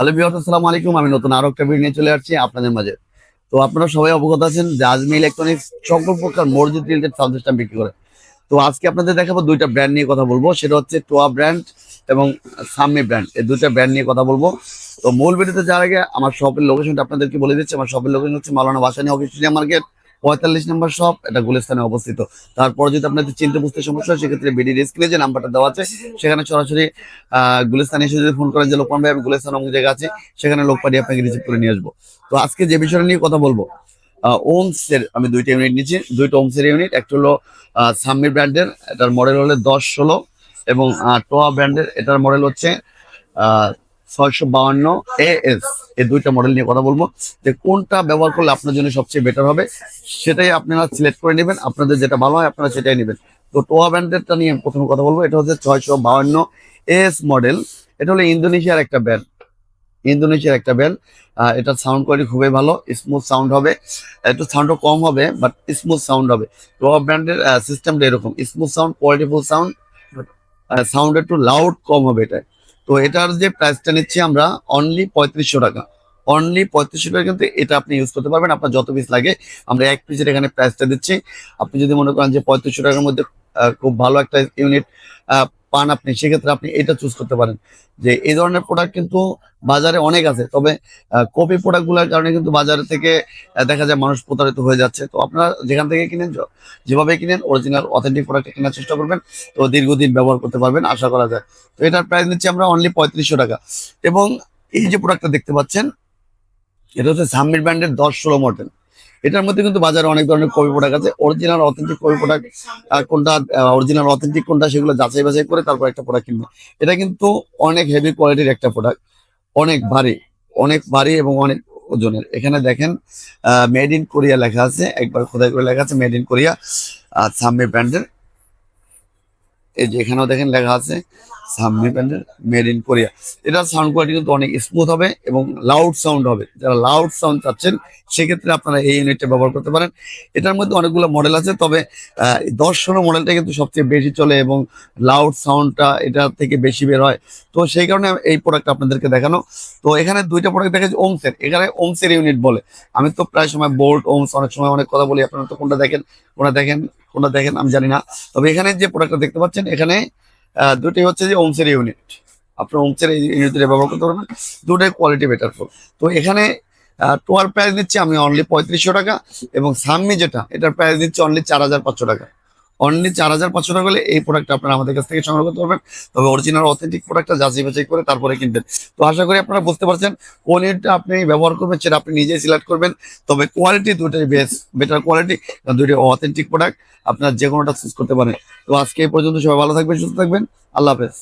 Hello Bihar আসসালামু আলাইকুম। আমি নতুন আরও একটা ভিডিও নিয়ে চলে আসছি আপনাদের মাঝে। তো আপনারা সবাই অবগত আছেন যে আজমি ইলেকট্রনিক্স সকল প্রকার মসজিদ রিলেটেড সাউন্ড সিস্টেম বিক্রি করে। তো আজকে আপনাদের দেখাবো দুইটা ব্র্যান্ড নিয়ে কথা বলব। সেটা হচ্ছে টোয়া ব্র্যান্ড এবং সামি ব্র্যান্ড এই দুইটা ব্র্যান্ড নিয়ে কথা বলব। তো মূল ভিডিওতে যাওয়ার আগে আমার শপের লোকেশনটা আপনাদেরকে বলে দিচ্ছি। আমার শপের লোকেশন হচ্ছে মালানা বাসানি অফিস মার্কেট। পঁয়তাল্লিশ নম্বর শপ এটা গুলিস্তানে অবস্থিত। তারপর যদি আপনাদের চিনতে বুঝতে সমস্যা হয়, সেক্ষেত্রে বিডি স্ক্রিনে যে নাম্বারটা দেওয়া আছে, সেখানে সরাসরি গুলিস্তানে এসে যদি ফোন করেন যে, লোকমান ভাই, আমি গুলিস্তান অমুক জায়গা আছে, সেখানে লোক পাঠিয়ে আপনাকে রিসিভ করে নিয়ে আসব। তো আজকে যে বিষয়টা নিয়ে কথা বলব ওমস এর, আমি দুইটা ইউনিট নিচ্ছি, দুইটা ওমসের ইউনিট একটা হলো সাম্মি ব্র্যান্ডের এটার মডেল হলো দশ ষোলো, এবং টোয়া ব্র্যান্ডের এটার মডেল হচ্ছে ছয়শো বাউান্ন এএস এই দুইটা মডেল নিয়ে কথা বলব যে কোনটা ব্যবহার করলে আপনার জন্য সবচেয়ে বেটার হবে, সেটাই আপনারা সিলেক্ট করে নেবেন। আপনাদের যেটা ভালো হয় আপনারা সেটাই নেবেন। তো টোয়া ব্র্যান্ডেরটা নিয়ে প্রথমে কথা বলব। এটা হচ্ছে ছয়শো বাউান্ন এস মডেল এটা হলো ইন্দোনেশিয়ার একটা ব্যান্ড ইন্দোনেশিয়ার একটা ব্যান্ড এটার সাউন্ড কোয়ালিটি খুবই ভালো স্মুথ সাউন্ড হবে। একটু সাউন্ডও কম হবে বাট স্মুথ সাউন্ড হবে। টোয়া ব্র্যান্ডের সিস্টেমটা এরকম। স্মুথ সাউন্ড কোয়ালিটিফুল সাউন্ড সাউন্ড একটু লাউড কম হবে এটা তো এটার যে প্রাইসটা নিচ্ছি আমরা অনলি পঁয়ত্রিশশো টাকা। অনলি পঁয়ত্রিশশো টাকা কিন্তু এটা আপনি ইউজ করতে পারবেন। আপনার যত পিস লাগে, আমরা এক পিসের এখানে প্রাইসটা দিচ্ছি। আপনি যদি মনে করেন যে পঁয়ত্রিশশো টাকার মধ্যে খুব ভালো একটা ইউনিট পান আপনি, সেক্ষেত্রে আপনি এটা চুজ করতে পারেন। যে এই ধরনের প্রোডাক্ট কিন্তু বাজারে অনেক আছে, তবে কপি প্রোডাক্টগুলোর কারণে কিন্তু বাজার থেকে দেখা যায় মানুষ প্রতারিত হয়ে যাচ্ছে। তো আপনারা যেখান থেকে কিনেন যেভাবে কিনেন অরিজিনাল অথেন্টিক প্রোডাক্ট কেনার চেষ্টা করবেন, তো দীর্ঘদিন ব্যবহার করতে পারবেন, আশা করা যায়। তো এটার প্রাইস নিচ্ছি আমরা অনলি পঁয়ত্রিশশো টাকা। এবং এই যে প্রোডাক্টটা দেখতে পাচ্ছেন, এটা হচ্ছে সামির ব্র্যান্ডের দশ ষোলো মডেল এটার মধ্যে কিন্তু বাজারে অনেক ধরনের কবি প্রোডাক্ট আছে। অরিজিনাল অথেন্টিক কবি প্রোডাক্ট কোনটা অরিজিনাল অথেন্টিক কোনটা সেগুলো যাচাই বাছাই করে তারপর একটা প্রোডাক্ট কিনবে। এটা কিন্তু অনেক হেভি কোয়ালিটির একটা প্রোডাক্ট অনেক ভারী অনেক ভারী এবং অনেক ওজনের। এখানে দেখেন মেড ইন কোরিয়া লেখা আছে। একবার খোদাই করে লেখা আছে মেড ইন কোরিয়া আর সামমি ব্র্যান্ডের এই যে এখানেও দেখেন লেখা আছে সামনে ব্র্যান্ডের মেড ইন কোরিয়া এটার সাউন্ড কোয়ালিটি কিন্তু অনেক স্মুথ হবে এবং লাউড সাউন্ড হবে। যারা লাউড সাউন্ড চাচ্ছেন, সেক্ষেত্রে আপনারা এই ইউনিটটা ব্যবহার করতে পারেন। এটার মধ্যে অনেকগুলো মডেল আছে, তবে দশ মডেলটা কিন্তু সবচেয়ে বেশি চলে এবং লাউড সাউন্ডটা এটা থেকে বেশি বের হয়। তো সেই কারণে এই প্রোডাক্ট আপনাদেরকে দেখানো। তো এখানে দুইটা প্রোডাক্ট দেখাচ্ছি ওমসের এখানে ওমসের ইউনিট বলে। আমি তো প্রায় সময় বোল্ট ওমস অনেক সময় অনেক কথা বলি, আপনারা তো কোনটা দেখেন? কোনটা দেখেন? কোনটা দেখেন, আমি জানি না। তবে এখানে যে প্রোডাক্টটা দেখতে পাচ্ছেন, এখানে দুটি হচ্ছে যে ওমসের ইউনিট আপনার ওমসের এই ইউনিট ব্যবহার করতে পারবেন, দুটোই কোয়ালিটি বেটার ফোন তো এখানে টোয়ার প্রাইস দিচ্ছি আমি অনলি পঁয়ত্রিশশো টাকা এবং সামনি যেটা, এটার প্রাইস দিচ্ছি অনলি চার হাজার পাঁচশো টাকা। অনলি চার হাজার পাঁচশো টাকা হলে এই প্রোডাক্ট আপনারা আমাদের কাছ থেকে সংগ্রহ করতে পারবেন। তবে অরিজিনাল অথেন্টিক প্রোডাক্টটা যাচাই বাছাই করে তারপরে কিনবেন। তো আশা করি আপনারা বুঝতে পারছেন, কোন ইউনিটটা আপনি ব্যবহার করবেন সেটা আপনি নিজেই সিলেক্ট করবেন। তবে কোয়ালিটি দুটোই বেস্ট বেটার কোয়ালিটি দুটি অথেন্টিক প্রোডাক্ট আপনার যে কোনোটা চুজ করতে পারেন। তো আজকে এই পর্যন্ত সবাই ভালো থাকবেন, সুস্থ থাকবেন। আল্লাহ হাফেজ।